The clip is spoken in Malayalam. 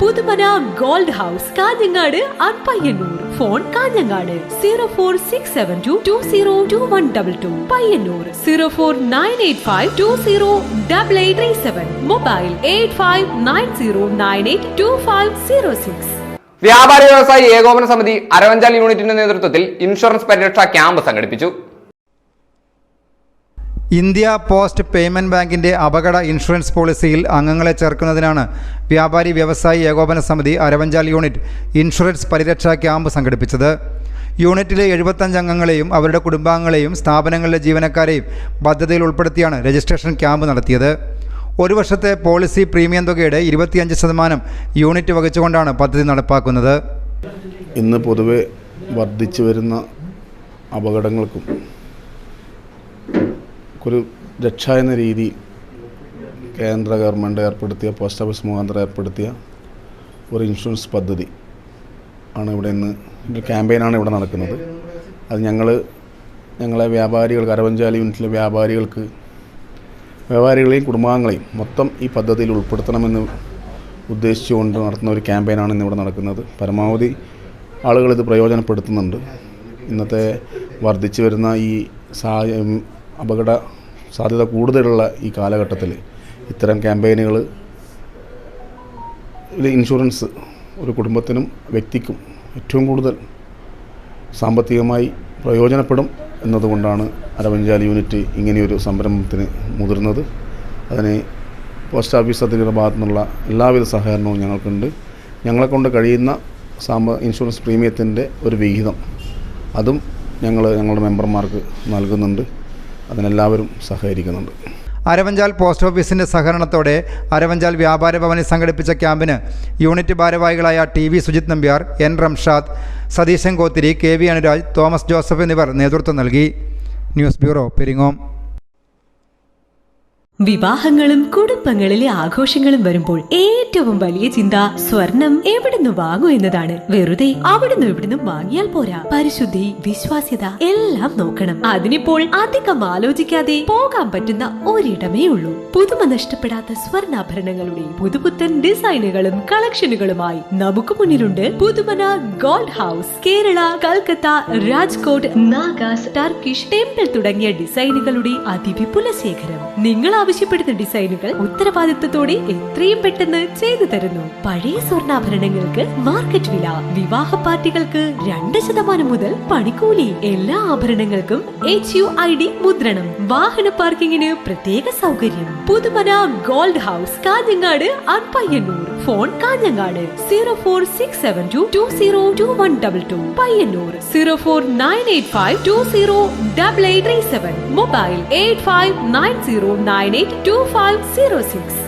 Puthumana gold house Kanhangad അൺപയ്യന്നൂർ phone Kanhangad zero four six seven two two zero two one double two. Payyanur zero four nine eight five two zero double eight three seven. Mobile eight five nine zero nine eight two five zero six. വ്യാപാര വ്യവസായി ഏകോപന സമിതി അരവഞ്ചാൽ യൂണിറ്റിന്റെ നേതൃത്വത്തിൽ ഇൻഷുറൻസ് പരിരക്ഷാ ക്യാമ്പ് സംഘടിപ്പിച്ചു. ഇന്ത്യ പോസ്റ്റ് പേയ്മെന്റ് ബാങ്കിന്റെ അപകട ഇൻഷുറൻസ് പോളിസിയിൽ അംഗങ്ങളെ ചേർക്കുന്നതിനാണ് വ്യാപാരി വ്യവസായി ഏകോപന സമിതി അരവഞ്ചാൽ യൂണിറ്റ് ഇൻഷുറൻസ് പരിരക്ഷാ ക്യാമ്പ് സംഘടിപ്പിച്ചത്. യൂണിറ്റിലെ എഴുപത്തഞ്ച് അംഗങ്ങളെയും അവരുടെ കുടുംബാംഗങ്ങളെയും സ്ഥാപനങ്ങളിലെ ജീവനക്കാരെയും പദ്ധതിയിൽ ഉൾപ്പെടുത്തിയാണ് രജിസ്ട്രേഷൻ ക്യാമ്പ് നടത്തിയത്. ഒരു വർഷത്തെ പോളിസി പ്രീമിയം തുകയുടെ ഇരുപത്തിയഞ്ച് ശതമാനം യൂണിറ്റ് വഹിച്ചുകൊണ്ടാണ് പദ്ധതി നടപ്പാക്കുന്നത്. ഇന്ന് പൊതുവെ വർദ്ധിച്ചു വരുന്ന അപകടങ്ങൾക്കും ഒരു രക്ഷ എന്ന രീതിയിൽ കേന്ദ്ര ഗവൺമെന്റ് ഏർപ്പെടുത്തിയ പോസ്റ്റ് ഓഫീസ് മുഖാന്തരം ഏർപ്പെടുത്തിയ ഒരു ഇൻഷുറൻസ് പദ്ധതി ആണ് ഇവിടെ ഇന്ന് ഒരു ക്യാമ്പയിനാണ് ഇവിടെ നടക്കുന്നത്. അത് ഞങ്ങൾ ഞങ്ങളെ വ്യാപാരികൾ കരവഞ്ചാലി യൂണിറ്റിലെ വ്യാപാരികൾക്ക് വ്യാപാരികളെയും കുടുംബാംഗങ്ങളെയും മൊത്തം ഈ പദ്ധതിയിൽ ഉൾപ്പെടുത്തണമെന്ന് ഉദ്ദേശിച്ചുകൊണ്ട് നടത്തുന്ന ഒരു ക്യാമ്പയിനാണ് ഇന്നിവിടെ നടക്കുന്നത്. പരമാവധി ആളുകൾ ഇത് പ്രയോജനപ്പെടുത്തുന്നുണ്ട്. ഇന്നത്തെ വർദ്ധിച്ചു വരുന്ന ഈ സാഹചര്യം അപകട സാധ്യത കൂടുതലുള്ള ഈ കാലഘട്ടത്തിൽ ഇത്തരം ക്യാമ്പയിനുകൾ ഇൻഷുറൻസ് ഒരു കുടുംബത്തിനും വ്യക്തിക്കും ഏറ്റവും കൂടുതൽ സാമ്പത്തികമായി പ്രയോജനപ്പെടും എന്നതുകൊണ്ടാണ് അരവഞ്ചാൽ യൂണിറ്റ് ഇങ്ങനെയൊരു സംരംഭത്തിന് മുതിർന്നത്. അതിന് പോസ്റ്റ് ഓഫീസ് അധികൃതരുടെ ഭാഗത്തു നിന്നുള്ള എല്ലാവിധ സഹകരണവും ഞങ്ങൾക്കുണ്ട്. ഞങ്ങളെ കൊണ്ട് കഴിയുന്ന സാമ്പ ഇൻഷുറൻസ് പ്രീമിയത്തിന്റെ ഒരു വിഹിതം അതും ഞങ്ങൾ ഞങ്ങളുടെ മെമ്പർമാർക്ക് നൽകുന്നുണ്ട്. അതിനെല്ലാവരും സഹകരിക്കുന്നുണ്ട്. അരവഞ്ചാൽ പോസ്റ്റ് ഓഫീസിന്റെ സഹകരണത്തോടെ അരവഞ്ചാൽ വ്യാപാര ഭവനിൽ സംഘടിപ്പിച്ച ക്യാമ്പിന് യൂണിറ്റ് ഭാരവാഹികളായ T V Sujith Nambiar N Ramshad Satheesan Kothiri K V Anuraj Thomas Joseph എന്നിവർ നേതൃത്വം നൽകി. News bureau Peringome. വിവാഹങ്ങളും കുടുംബങ്ങളിലെ ആഘോഷങ്ങളും വരുമ്പോൾ ഏറ്റവും വലിയ ചിന്ത സ്വർണം എവിടുന്ന് വാങ്ങൂ എന്നതാണ്. വെറുതെ അവിടുന്ന് ഇവിടുന്ന് വാങ്ങിയാൽ പോരാ. പരിശുദ്ധി വിശ്വാസ്യത എല്ലാം നോക്കണം. അതിനിപ്പോൾ അധികം ആലോചിക്കാതെ പോകാൻ പറ്റുന്ന ഒരിടമേ ഉള്ളൂ. പുതുമ നഷ്ടപ്പെടാത്ത സ്വർണാഭരണങ്ങളുടെ പുതുപുത്തൻ ഡിസൈനുകളും കളക്ഷനുകളുമായി നമുക്ക് മുന്നിലുണ്ട് Puthumana gold house. Kerala Calcutta Rajkot Nagas Turkish temple തുടങ്ങിയ ഡിസൈനുകളുടെ അതിവിപുല ശേഖരം നിങ്ങൾ ആവശ്യപ്പെടുന്ന ഡിസൈനുകൾ ഉത്തരവാദിത്തത്തോടെ എത്രയും പെട്ടെന്ന് ചെയ്തു തരുന്നു. പഴയ സ്വർണാഭരണങ്ങൾക്ക് മാർക്കറ്റ് വില. വിവാഹ പാർട്ടികൾക്ക് രണ്ട് ശതമാനം മുതൽ പണിക്കൂലി. എല്ലാ ആഭരണങ്ങൾക്കും എച്ച് യു ഐ ഡി മുദ്രണം. വാഹന പാർക്കിങ്ങിന് പ്രത്യേക സൗകര്യം. Puthumana gold house Kanhangad അൻപയ്യന്നൂർ. Phone Kanhangad. Zero four six seven two two zero two one double two. Payyanur. Zero four nine eight five two zero double eight three seven. Mobile eight five nine zero nine eight two five zero six.